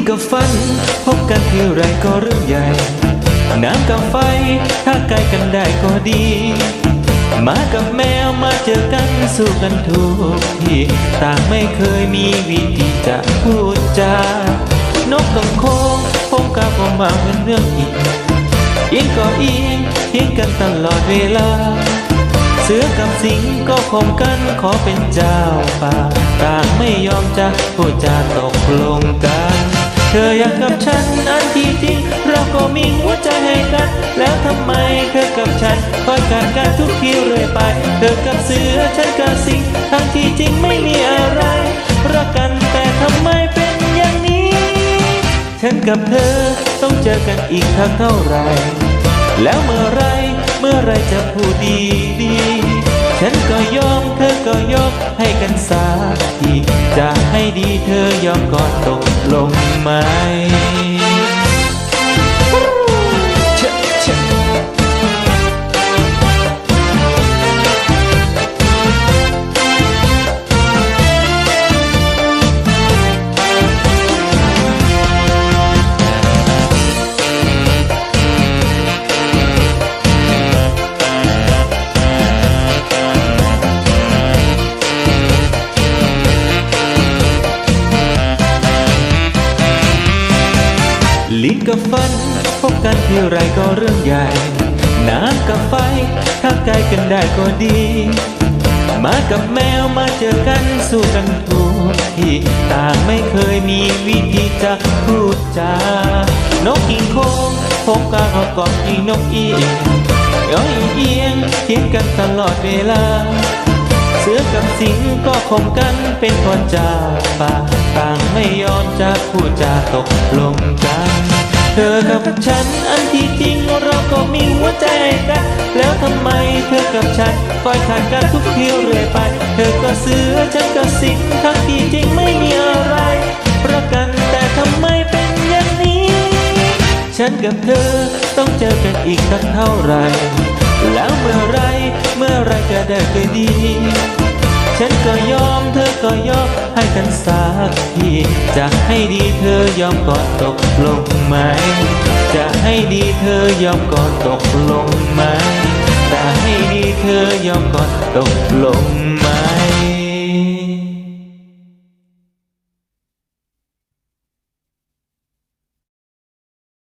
ลิ้นกับฟัน พบกันทีไรก็เรื่องใหญ่ น้ำกับไฟ ถ้าใกล้กันได้ก็ดี มากับแมวมาเจอกันสู้กันทุกทีต่างไม่เคยมีวิธีจะพูดจานกกับโคงผมกับผมมาเป็นเรื่องอีกอียงก็อียงเทียงกันตลอดเวลา เสือกับสิงก็คมกันขอเป็นเจ้าป่าต่างไม่ยอมจะพูดจาตกลงกัน เธออยากกับฉันอันที่จริงเราก็มีหัวใจให้กัน แล้วทำไมเธอกับฉันคอยกันกันทุกทีเรื่อยไป เธอกับเสือฉันกับสิงทั้งที่จริงไม่มีอะไรรักกันแต่ทำไมเป็นอย่างนี้ ฉันกับเธอต้องเจอกันอีกครั้งเท่าไหรแล้วเมื่อไรเมื่อไรจะพูดดีดี ฉันก็ยอม ก็ยกให้กันสักทีจะให้ดีเธอยอมกอดตกลงไหม ลิ้นกับฟัน พบกันที่ไรก็เรื่องใหญ่ น้ำกับไฟถ้าใกล้กันได้ก็ดี มากับแมวมาเจอกันสู้กันทุกทีต่างไม่เคยมีวิธีจะพูดจานกกินโคงพบกันเอากอบกินนกอีเองย้อยเอียงเถียงกันตลอดเวลา เสือกับสิงก็คมกันเป็นคนจาป่าต่างไม่ยอมจะพูดจาตกลงกัน เธอกับฉันอันที่จริงเราก็มีหัวใจกันแล้วทำไมเธอกับฉันคอยขาดกันทุกทีเรื่อยไป เธอก็เสือฉันก็สิงทั้งที่จริงไม่มีอะไรรักกันแต่ทำไมเป็นอย่างนี้ ฉันกับเธอต้องเจอกันอีกสักเท่าไหรแล้วเมื่อไรเมื่อไรจะได้เคยดี ฉันก็ยอมเธอก็ยอมให้กันสักทีจะให้ดีเธอยอมก่อนตกลงไหม จะให้ดีเธอยอมก่อนตกลงไหมจะให้ดีเธอยอมก่อนตกลง